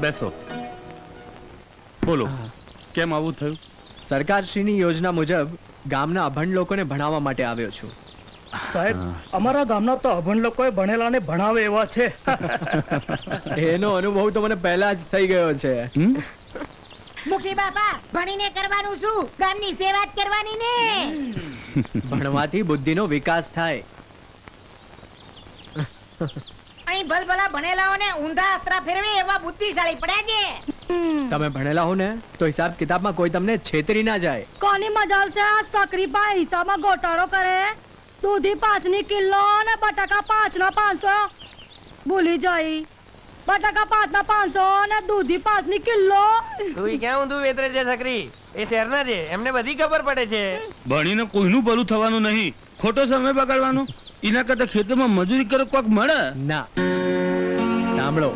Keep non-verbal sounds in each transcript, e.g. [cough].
બેસો. બોલો કેમ આવું થયું? સરકારશ્રીની યોજના મુજબ ગામના અભણ લોકોને ભણાવવા માટે આવ્યો છું. સાહેબ અમારા ગામના તો અભણ લોકોએ ભણેલા ને ભણાવે એવા છે. એનો અનુભવ તો મને પહેલા જ થઈ ગયો છે. મુખી બાપા ભણીને કરવાનું શું? ગામની સેવા જ કરવાની ને. ભણવાથી બુદ્ધિનો વિકાસ થાય. અહીં ભલભલા ભણેલાઓને ઊંધા અસ્ત્ર ફેરવે એવા બુદ્ધિશાળી પડ્યા છે. તમે ભણેલા હો ને તો હિસાબ કિતાબમાં કોઈ તમને છેતરી ના જાય. કોની મજાલ છે આ સકરી પા હિસાબમાં ગોટાળો કરે? દૂધી પાંચની કિલો અને બટાકા પાંચના પાંચસો. ભૂલી જઈ. બટાકા પાંચના પાંચસો ને દૂધી પાંચની કિલો તું ક્યાં ઊંધું વેતરે છે સકરી? એ શહેરના છે? એમને બધી ખબર પડે છે. ભણીને કોઈનું ભલું થવાનું નહીં. ખોટો સમય બગાડવાનો. એના કરતા ખેતરમાં મજૂરી કરો કોક મળે? ના. સાંભળો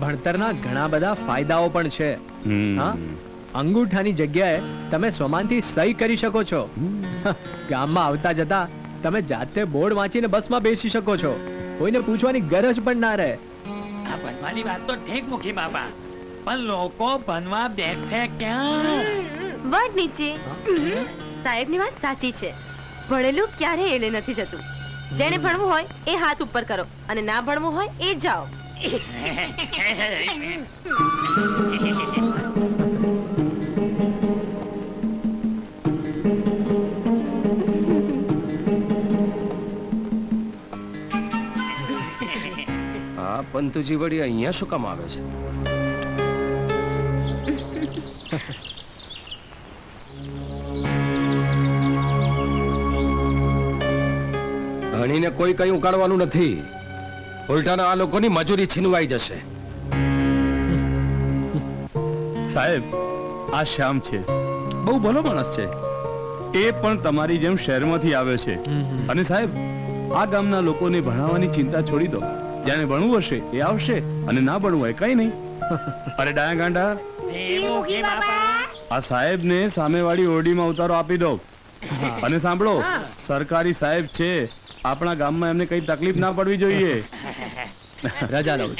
ભણતરના ઘણા બધા ફાયદાઓ પણ છે. હા? અંગૂઠાની જગ્યાએ તમે સ્વમાનથી સહી કરી શકો છો. ગામમાં આવતા જતા તમે જાતે બોર્ડ વાંચીને બસમાં બેસી શકો છો. કોઈને પૂછવાની ગરજ પણ ના રહે. આ ભણવાની વાત તો ઠીક મૂકી બાપા. પણ લોકો ભણવા બેઠે ક્યાં? વડ નીચે. સાહેબની વાત સાચી છે. ભણેલું ક્યારે એળે નથી જતું. જેને ભણવું હોય એ હાથ ઉપર કરો અને ના ભણવું હોય એ જાઓ. પંતુજી વળી અહીંયા શું કામ આવે છે? ભણીને કોઈ કઈ ઉકાળવાનું નથી. ઉલટાના આ લોકોની મજૂરી છીનવાઈ જશે. સાહેબ આ શ્યામ છે. બહુ ભલો માણસ છે. એ પણ તમારી જેમ શહેરમાંથી આવ્યો છે. અને સાહેબ આ ગામના લોકોને ભણાવવાની ચિંતા છોડી દો. જેને ભણવું હશે એ આવશે અને ના ભણવું હોય કઈ નહીં. [laughs] અરે ડાયા ગાંડા. આ સાહેબ આ સાહેબને સામેવાળી ઓરડીમાં ઉતારો આપી દો અને સાંભળો સરકારી સાહેબ છે. આપણા ગામમાં એમને કઈ તકલીફ ના પડવી જોઈએ રજા લઉં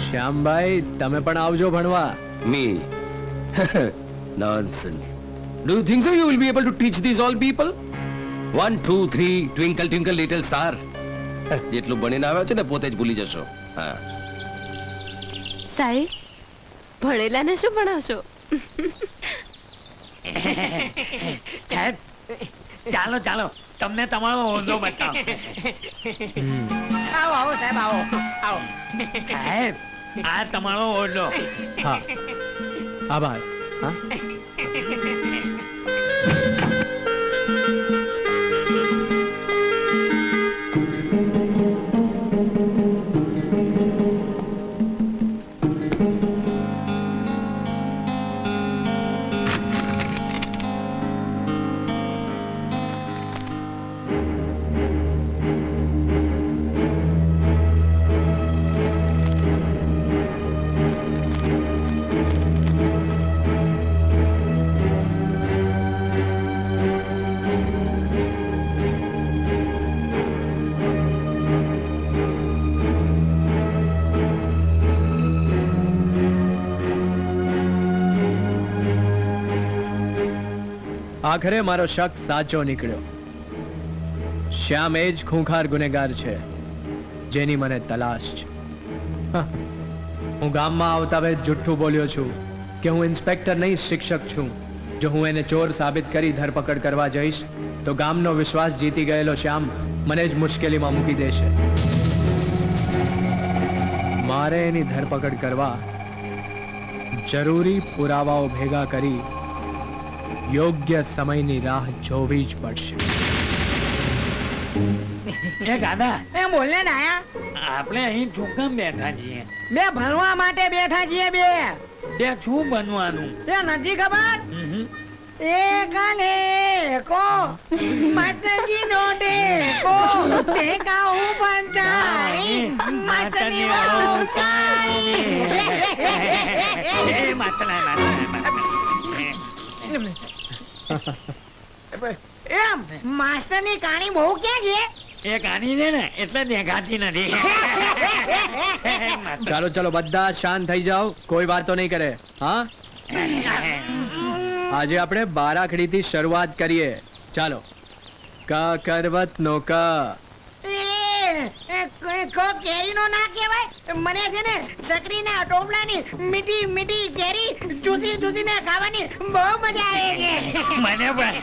શ્યામભાઈ તમે પણ આવજો ભણવા મી nonsense do you think so you will be able to teach these all people one two three twinkle twinkle little star જેટલું ભણીને આવ્યો છે ને પોતે જ ભૂલી જશો હા સાહેબ ભણેલાને શું ભણાવશો સાહેબ ચાલો ચાલો. તમને તમારો ઓંધો બતાવો. આવો આવો સાહેબ આવો. આવો. સાહેબ આ તમારો ઓરડો. હા. આભાર. હા? આખરે મારો શક સાચો નીકળ્યો. શ્યામ એ જ ખૂંખાર ગુનેગાર છે, જેની મને તલાશ છે. હું ગામમાં આવતા વેત જુઠ્ઠું બોલ્યો છું કે હું ઇન્સ્પેક્ટર નહીં, શિક્ષક છું. જો હું એને ચોર સાબિત કરી ધરપકડ કરવા જઈશ, તો ગામનો વિશ્વાસ જીતી ગયેલો શ્યામ મને જ મુશ્કેલીમાં મૂકી દેશે. મારે એની ધરપકડ કરવા જરૂરી પુરાવાઓ ભેગા કરી યોગ્ય સમયની રાહ જોવી જ પડશે. એ દાદા. એ બોલ નાયા આપણે અહીં શું કામ બેઠા છીએ. બે ભણવા માટે બેઠા છીએ બે. બે શું બનવાનું? નથી ખબર? કો માતાજી નો માતાજી [laughs] એ માટલા. એમ માસ્ટરની કાણી બહુ ક્યાં છે? એ કાની છે ને એટલે દેખાતી નથી. [laughs] ચાલો ચાલો બધા શાંત થઈ જાઓ. કોઈ વાતો નહીં કરે. હા? આજે આપણે બારાખડી થી શરૂઆત કરીએ. ચાલો. ક કરવત નો ક. કો કેરીનો ના કહેવાય. મને છે ને સકરીના ટોપલાની મીઠી મીઠી કેરી ચૂસી ચૂસીને ખાવાની બહુ મજા આવે છે. મને પણ.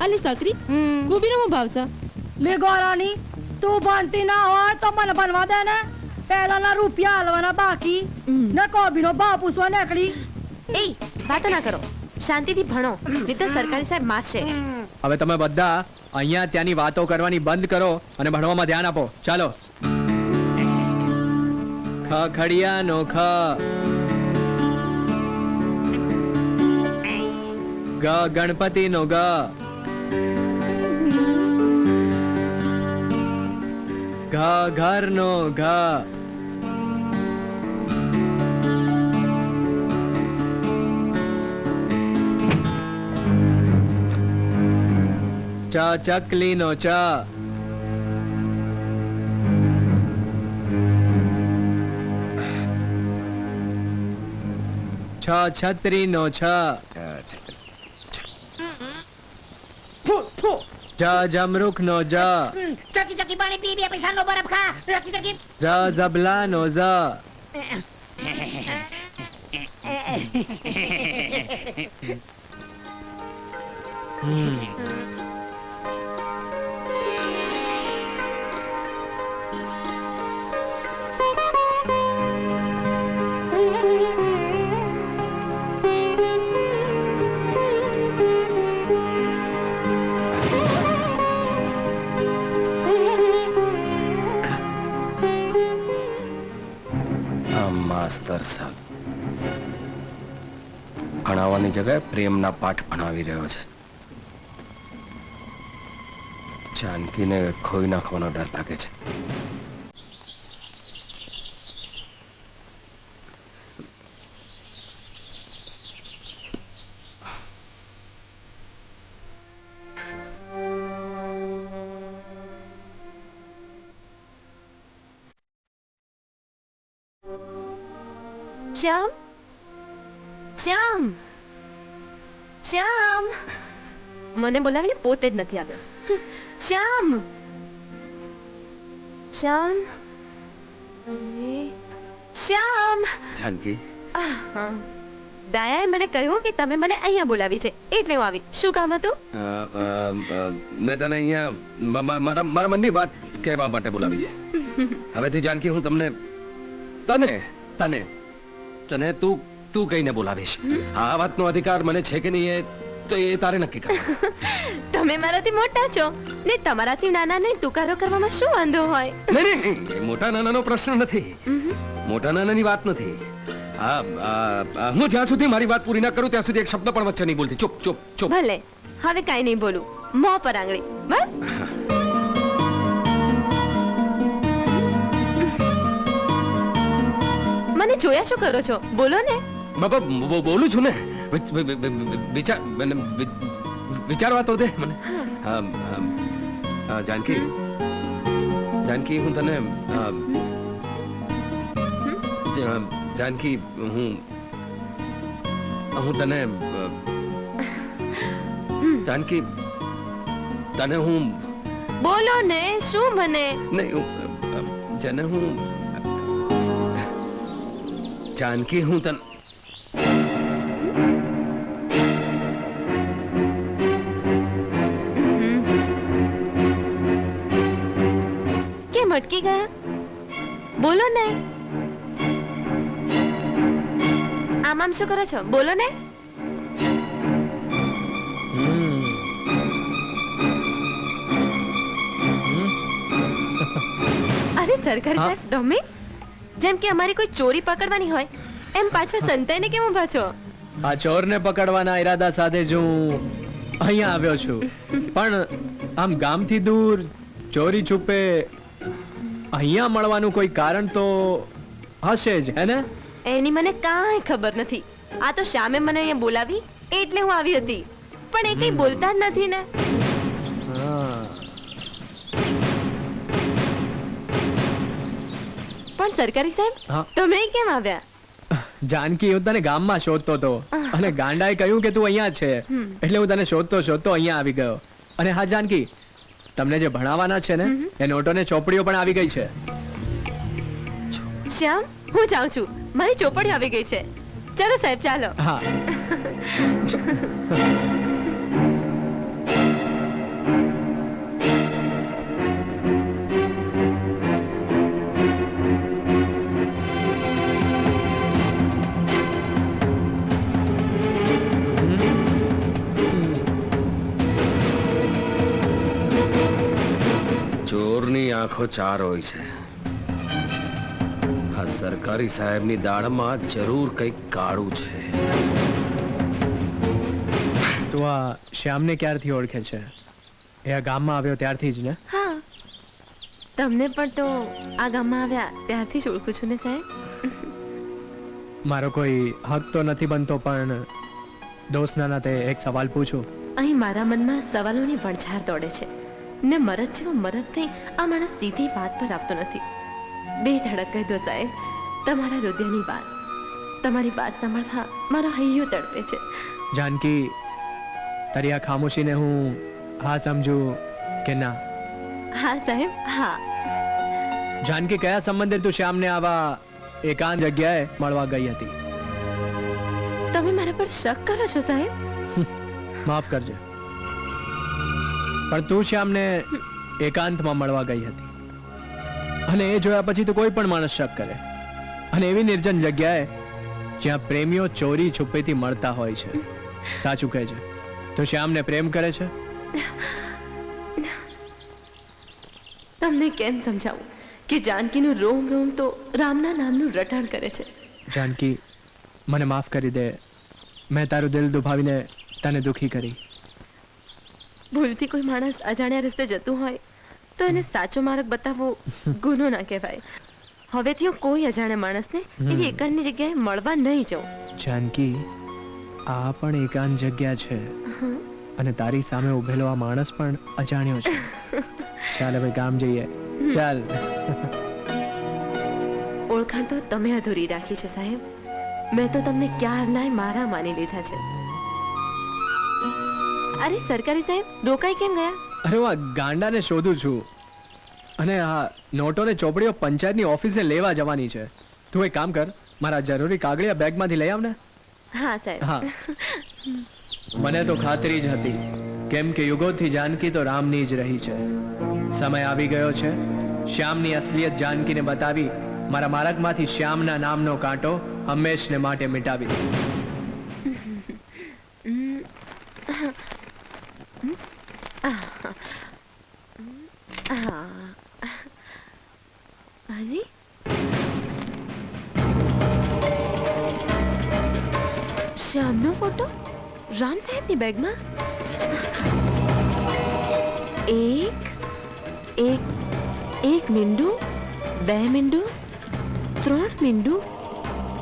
અલી સકરી હમ. હું ભાવ છે? લે ગોરાની તું બનતી ના હોય તો મને બનવા દે ને. પહેલાના રૂપિયા હાલવાના બાકી. ને કોબીનો ભાવ પૂછવા નીકળી. એ વાત ના કરો. શાંતિથી ભણો. નહીં તો સરકારી સાહેબ મારશે. હવે તમે બધા અહીંયા ત્યાંની વાતો કરવાની બંધ કરો અને ભણવામાં ધ્યાન આપો. ચાલો. ખ ખડિયા નો ખ. ગ ગણપતિ નો ગ ઘ ઘર નો ઘ. ચ ચકલીનો ચ. છ છત્રી નો છ જ જમરૂખ નો જ. ચકી ચકી પાણી પી બે પૈસાનો બરફ ખા. ચકી ચકી. જ જબલા નો જ. આ માસ્તર સાહેબ ભણાવવાની જગ્યાએ પ્રેમના પાઠ ભણાવી રહ્યો છે. જાનકીને ખોઈ નાખવાનો ડર લાગે છે. શ્યામ શ્યામ શ્યામ મને બોલાવીને પોતે જ નથી આવ્યો શ્યામ શ્યામ શ્યામ જાનકી. દાયાએ મને કહ્યું કે તમે મને અહીંયા બોલાવી છે એટલે હું આવી શું કામ હતું મેં તને અહીંયા મારા મારા મનની વાત કહેવા માટે બોલાવી છે હવેથી જાનકી હું તમને તને તને તને તું તું કહીને બોલાવીશ. આ વાતનો અધિકાર મને છે કે નહીં એ તો એ તારે નક્કી કર [laughs] તમે મારાથી મોટા છો. ને તમારાથી નાનાને ટુકારો કરવામાં શું વાંધો હોય? નહીં નહીં મોટા નાનાનો પ્રશ્ન નથી. મોટા નાનાની વાત નથી. હું જ્યાં સુધી મારી વાત પૂરી ના કરું ત્યાં સુધી એક શબ્દ પણ વચ્ચે નહીં બોલતી. ચૂપ ચૂપ ચૂપ. ભલે હવે કાંઈ નહીં બોલું. મોં પર આંગળી બસ. [laughs] મને જોયા શું કરો છો? બોલો ને. બાબા બોલું છું ને? વિચાર વિચારવા તો દે મને. જાનકી. જાનકી હું તને જાનકી હું હું તને જાનકી તને હું બોલો ને શું મને? નહીં જેને હું જાનકી હું તને કેમ અટકી ગયા બોલો ને આમ આમ શું કરો છો બોલો ને અરે સરકાર હા? જેમ કે અમારી કોઈ ચોરી પકડવાની હોય એમ પાછો સંતાઈને કેમ ઊભા છો? આ ચોરને પકડવાના ઈરાદા સાથે જ હું અહીંયા આવ્યો છું. પણ આમ ગામથી દૂર ચોરી છુપે અહીંયા મળવાનું કોઈ કારણ તો હશે જ હે ને? એની મને કાંઈ ખબર નથી. આ તો શ્યામે મને અહીંયા બોલાવી એટલે હું આવી હતી. પણ એ કઈ બોલતા જ નથી ને. પણ સરકારી હા. સાહેબ તમે કેમ આવ્યા? જાનકી હું તને ગામમાં શોધતો હતો. અને ગાંડાએ કહ્યું કે તું અહીંયા છે. હમ. એટલે હું તને શોધતો શોધતો અહીંયા આવી ગયો. અને હા જાનકી તમને જે ભણાવવાના છે ને એ નોટો ને ચોપડીઓ પણ આવી ગઈ છે. શ્યામ હું જાઉં છું. મારી ચોપડી આવી ગઈ છે. ચાલો સાહેબ ચાલો. હા. [laughs] આંખો ચાર હોય છે. આ સરકારી સાહેબની દાળમાં જરૂર કંઈક કાળું છે. તો આ શ્યામને ક્યારથી ઓળખે છે? એ આ ગામમાં આવ્યો ત્યારથી જ ને? હા. તમને પણ તો આ ગામમાં આવ્યા ત્યારથી જ ઓળખું છું ને સાહેબ? મારો કોઈ હક તો નથી બનતો પણ દોસ્તના નાતે એક સવાલ પૂછું. અહીં મારા મનમાં સવાલોની વણઝાર દોડે છે. ને મરદ જેવો મરદ થઈ આ માણસ સીધી વાત પર આવતો નથી. બે ધડક કહી દો સાહેબ તમારા હૃદયની વાત. તમારી વાત સાંભળવા મારો હૈયો તડપે છે. જાનકી તારી આ ખામોશીને હું હા સમજુ કે ના? હા સાહેબ હા. જાનકી કયા સંબંધે તું શ્યામને આવા એકાંત જગ્યાએ મળવા ગઈ હતી? તમે મારા પર શક કરો છો સાહેબ? માફ કરજે. પણ તું શ્યામને એકાંતમાં મળવા ગઈ હતી. અને એ જોયા પછી તો કોઈ પણ માણસ શક કરે. અને એવી નિર્જન જગ્યાએ જ્યાં પ્રેમીઓ ચોરી છુપેથી મળતા હોય છે. સાચું કહે છે તો શ્યામને પ્રેમ કરે છે? તમને કેમ સમજાવું કે જાનકીનું રોમ રોમ તો રામના નામનું રટાણ કરે છે? જાનકી મને માફ કરી દે. મેં તારું દિલ દુભાવીને તને દુખી કરી. ભૂલથી કોઈ માણસ અજાણ્યા રસ્તે જતું હોય તો એને સાચો માર્ગ બતાવવો ગુનો ના કહેવાય. હવેથી હું કોઈ અજાણ્યા માણસને એવી એકાંતની જગ્યાએ મળવા નહીં જાઉં. જાનકી આ પણ એકાંત જગ્યા છે. અને તારી સામે ઉભેલો આ માણસ પણ અજાણ્યો છે. [laughs] ચાલ હવે ગામ જઈએ. ચાલ. ઓળખાણ તો તમે અધૂરી રાખી છે સાહેબ. મેં તો તમને ક્યારનાય મારા માની લીધા છે. અરે સરકારી સાહેબ રોકાઈ કેમ ગયા? અરે હું આ ગાંડાને શોધું છું. અને આ નોટો ને ચોપડીઓ પંચાયતની ઓફિસે લેવા જવાની છે. તું એક કામ કર મારા જરૂરી કાગળિયા બેગમાંથી લઈ આવ ને હા સાહેબ. હા. મને તો ખાતરી જ હતી. કેમ કે યુગોથી જાનકી તો રામની જ રહી છે. સમય આવી ગયો છે. શ્યામની અસલિયત જાનકીને બતાવી મારા માર્ગમાંથી શ્યામના નામનો કાંટો હંમેશને માટે મિટાવી દે હા અરે શ્યામનો ફોટો રામ સાહેબની બેગમાં એક એક એક મીંડું બે મીંડું ત્રણ મીંડું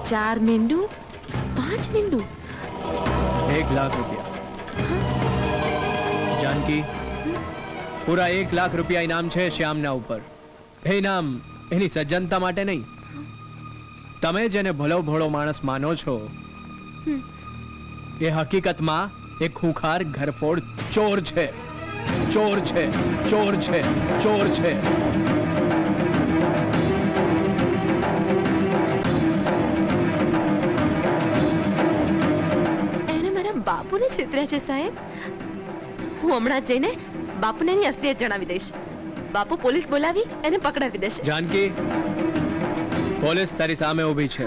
ચાર મીંડું પાંચ મીંડું એક લાખ રૂપિયા જાનકી પૂરા એક લાખ રૂપિયા ઇનામ છે શ્યામના ઉપર એ ઇનામ એની સજ્જનતા માટે નહીં. તમે જેને ભલો ભોળો માણસ માનો છો એ હકીકતમાં એ ખૂંખાર ઘરફોડ ચોર છે. ચોર છે ચોર છે ચોર છે. એને મારા બાપુને છેતર્યા છે સાહેબ. હું હમણાં જ જઈને બાપુને એની અસલિયત જણાવી દઈશ. બાપુ પોલીસ બોલાવી એને પકડાવી દેશે. જાનકી પોલીસ તારી સામે ઊભી છે.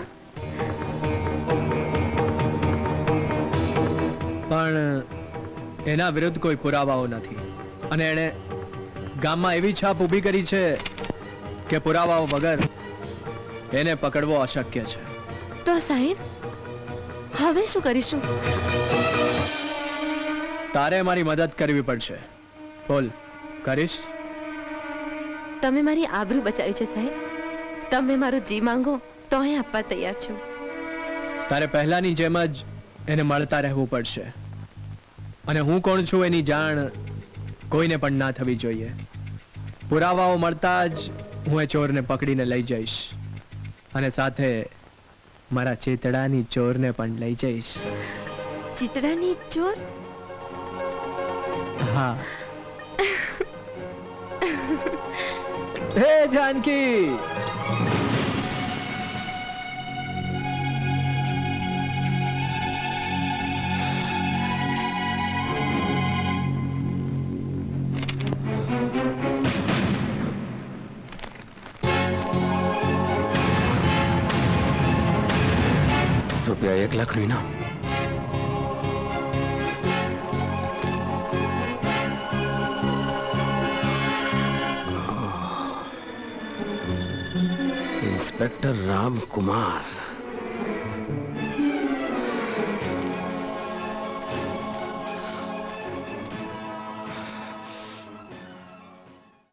પણ એના વિરુદ્ધ કોઈ પુરાવાઓ નથી. અને એણે ગામમાં એવી છાપ ઊભી કરી છે કે પુરાવાઓ વગર એને પકડવો અશક્ય છે. તો સાહેબ હવે શું કરીશું? તારે મારી મદદ કરવી પડશે. બોલ કરીશ? તમે મારી આબરૂ બચાવી છે સાહેબ. તમે મારું જી માંગો તો અહીં આપવા તૈયાર છું. તારે પહેલાની જેમ જ એને મળતા રહેવું પડશે. અને હું કોણ છું એની જાણ કોઈને પણ ના થવી જોઈએ. પુરાવાઓ મળતા જ હું એ ચોરને પકડીને લઈ જઈશ. અને સાથે મારા ચેતડાની ચોરને પણ લઈ જઈશ. ચિતડાની ચોર? હા. [laughs] હે જાનકી રૂપિયા એક લાખનું ઇનામ ઇન્સ્પેક્ટર રામકુમાર